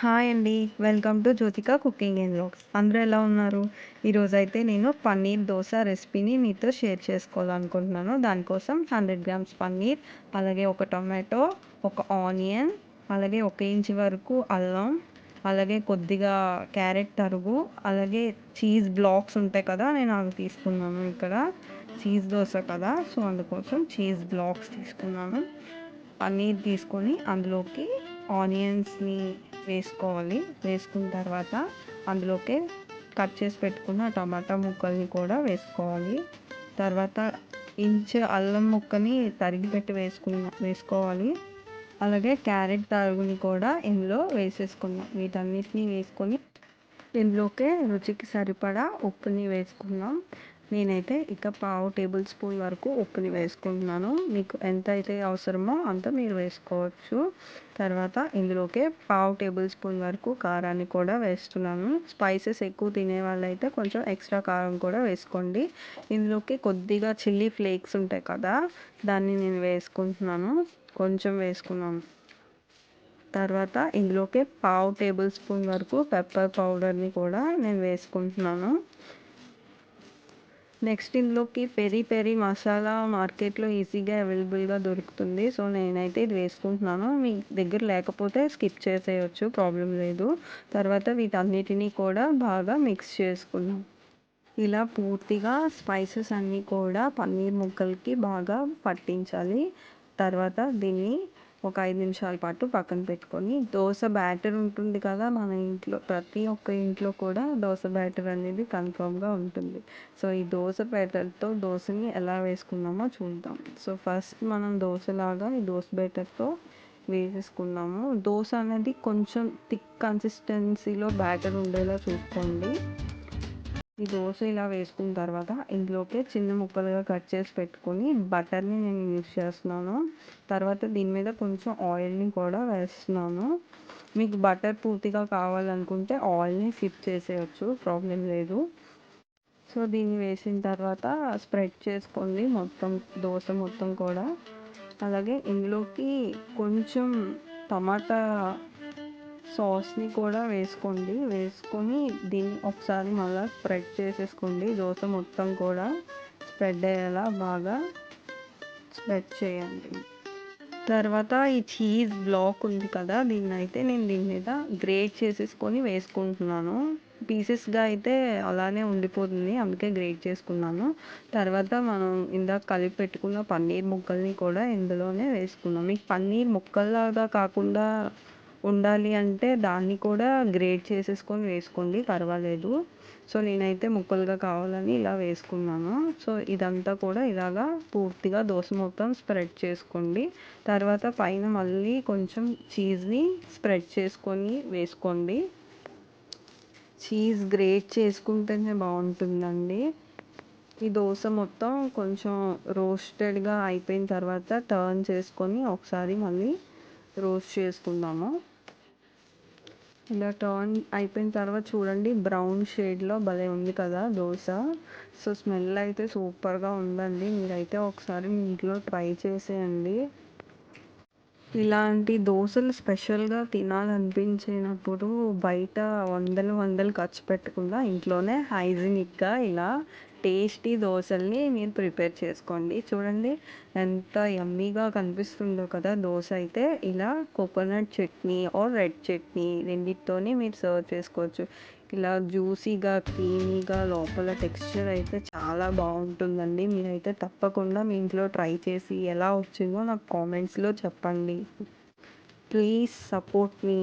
Hi అండి. Welcome to Jyothika cooking and blogs అందరూ ఎలా ఉన్నారు? ఈరోజైతే నేను పన్నీర్ దోశ రెసిపీని మీతో షేర్ చేసుకోవాలనుకుంటున్నాను. దానికోసం హండ్రెడ్ గ్రామ్స్ పన్నీర్ అలాగే ఒక టొమాటో ఒక ఆనియన్ అలాగే ఒక ఇంచ్ వరకు అల్లం అలాగే కొద్దిగా క్యారెట్ తరుగు అలాగే చీజ్ బ్లాక్స్ ఉంటాయి కదా నేను అవి తీసుకున్నాను ఇక్కడ. చీజ్ దోశ కదా సో అందుకోసం చీజ్ బ్లాక్స్ తీసుకున్నాను. పన్నీర్ తీసుకొని అందులోకి ఆనియన్స్ని వేసుకోవాలి. వేసుకున్న తర్వాత అందులోకి కట్ చేసి పెట్టుకున్న టమాటా ముక్కల్ని కూడా వేసుకోవాలి. తర్వాత ఇంచ్ అల్లం ముక్కని తరిగి పెట్టి వేసుకున్న వేసుకోవాలి. అలాగే క్యారెట్ తరుగుని కూడా ఇందులో వేసేసుకున్నాం. వీటన్నిటిని వేసుకొని ఇందులోకే రుచికి సరిపడా ఉప్పుని వేసుకున్నాం. నేనైతే ఇక పావు టేబుల్ స్పూన్ వరకు ఉప్పుని వేసుకుంటున్నాను. మీకు ఎంత అయితే అవసరమో అంత మీరు వేసుకోవచ్చు. తర్వాత ఇందులోకే పావు టేబుల్ స్పూన్ వరకు కారాన్ని కూడా వేస్తున్నాను. స్పైసెస్ ఎక్కువ తినే వాళ్ళైతే కొంచెం ఎక్స్ట్రా కారం కూడా వేసుకోండి. ఇందులోకి కొద్దిగా చిల్లీ ఫ్లేక్స్ ఉంటాయి కదా దాన్ని నేను వేసుకుంటున్నాను. కొంచెం వేసుకున్నాను. తర్వాత ఇందులోకి పావు టేబుల్ స్పూన్ వరకు పెప్పర్ పౌడర్ని కూడా నేను వేసుకుంటున్నాను. నెక్స్ట్ ఇందులోకి పెరి పెరి మసాలా మార్కెట్లో ఈజీగా అవైలబుల్గా దొరుకుతుంది. సో నేనైతే ఇది వేసుకుంటున్నాను. మీ దగ్గర లేకపోతే స్కిప్ చేసేయచ్చు ప్రాబ్లం లేదు. తర్వాత వీటన్నిటినీ కూడా బాగా మిక్స్ చేసుకున్నాం ఇలా పూర్తిగా స్పైసెస్ అన్నీ కూడా పన్నీర్ ముక్కలకి బాగా పట్టించాలి. తర్వాత దీన్ని ఒక ఐదు నిమిషాల పాటు పక్కన పెట్టుకొని దోశ బ్యాటర్ ఉంటుంది కదా మన ఇంట్లో ప్రతి ఒక్క ఇంట్లో కూడా దోశ బ్యాటర్ అనేది కన్ఫామ్గా ఉంటుంది. సో ఈ దోశ బ్యాటర్తో దోశని ఎలా వేసుకున్నామో చూద్దాం. సో ఫస్ట్ మనం దోశలాగా ఈ దోశ బ్యాటర్తో వేసేసుకున్నాము. దోశ అనేది కొంచెం థిక్ కన్సిస్టెన్సీలో బ్యాటర్ ఉండేలా చూసుకోండి. ఈ దోశ ఇలా వేసుకున్న తర్వాత ఇందులోకి చిన్న ముక్కలుగా కట్ చేసి పెట్టుకొని బటర్ని నేను యూజ్ చేస్తున్నాను. తర్వాత దీని మీద కొంచెం ఆయిల్ని కూడా వేస్తున్నాను. మీకు బటర్ పూర్తిగా కావాలనుకుంటే ఆయిల్ని స్కిప్ చేసేయచ్చు ప్రాబ్లం లేదు. సో దీన్ని వేసిన తర్వాత స్ప్రెడ్ చేసుకోండి మొత్తం దోశ మొత్తం కూడా. అలాగే ఇందులోకి కొంచెం టమాటా సాస్ని కూడా వేసుకోండి. వేసుకొని దీన్ని ఒకసారి మళ్ళీ స్ప్రెడ్ చేసేసుకోండి. దోశ మొత్తం కూడా స్ప్రెడ్ అయ్యేలా బాగా స్ప్రెడ్ చేయండి. తర్వాత ఈ చీజ్ బ్లాక్ ఉంది కదా దీన్ని అయితే నేను దీని మీద గ్రేట్ చేసేసుకొని వేసుకుంటున్నాను. పీసెస్గా అయితే అలానే ఉండిపోతుంది అందుకే గ్రేట్ చేసుకున్నాను. తర్వాత మనం ఇందాక కలిపి పెట్టుకున్న పన్నీర్ ముక్కల్ని కూడా ఇందులోనే వేసుకున్నాం. మీకు పన్నీర్ ముక్కల్లాగా కాకుండా ఉండాలి అంటే దాన్ని కూడా గ్రేట్ చేసేసుకొని వేసుకోండి పర్వాలేదు. సో నేనైతే ముక్కలుగా కావాలని ఇలా వేసుకున్నాను. సో ఇదంతా కూడా ఇలాగా పూర్తిగా దోశ మొత్తం స్ప్రెడ్ చేసుకోండి. తర్వాత పైన మళ్ళీ కొంచెం చీజ్ని స్ప్రెడ్ చేసుకొని వేసుకోండి. చీజ్ గ్రేట్ చేసుకుంటేనే బాగుంటుందండి. ఈ దోశ మొత్తం కొంచెం రోస్టెడ్గా అయిపోయిన తర్వాత టర్న్ చేసుకొని ఒకసారి మళ్ళీ రోస్ట్ చేసుకుందాము. ఇలా టర్న్ అయిపోయిన తర్వాత చూడండి బ్రౌన్ షేడ్లో భలే ఉంది కదా దోశ. సో స్మెల్ అయితే సూపర్గా ఉందండి. మీరైతే ఒకసారి మీ ఇంట్లో ట్రై చేసేయండి. ఇలాంటి దోశలు స్పెషల్గా తినాలనిపించినప్పుడు బయట వందలు వందలు ఖర్చు పెట్టకుండా ఇంట్లోనే హైజీనిక్గా ఇలా టేస్టీ దోశల్ని మీరు ప్రిపేర్ చేసుకోండి. చూడండి ఎంత యమ్మీగా కనిపిస్తుందో కదా దోశ అయితే. ఇలా coconut chutney or red chutney రెండింటితోనే మీరు సర్వ్ చేసుకోవచ్చు. ఇలా జ్యూసీగా క్రీమీగా లోపల టెక్స్చర్ అయితే చాలా బాగుంటుందండి. మీరైతే తప్పకుండా మీ ఇంట్లో ట్రై చేసి ఎలా వచ్చిందో నాకు కామెంట్స్లో చెప్పండి. Please support me.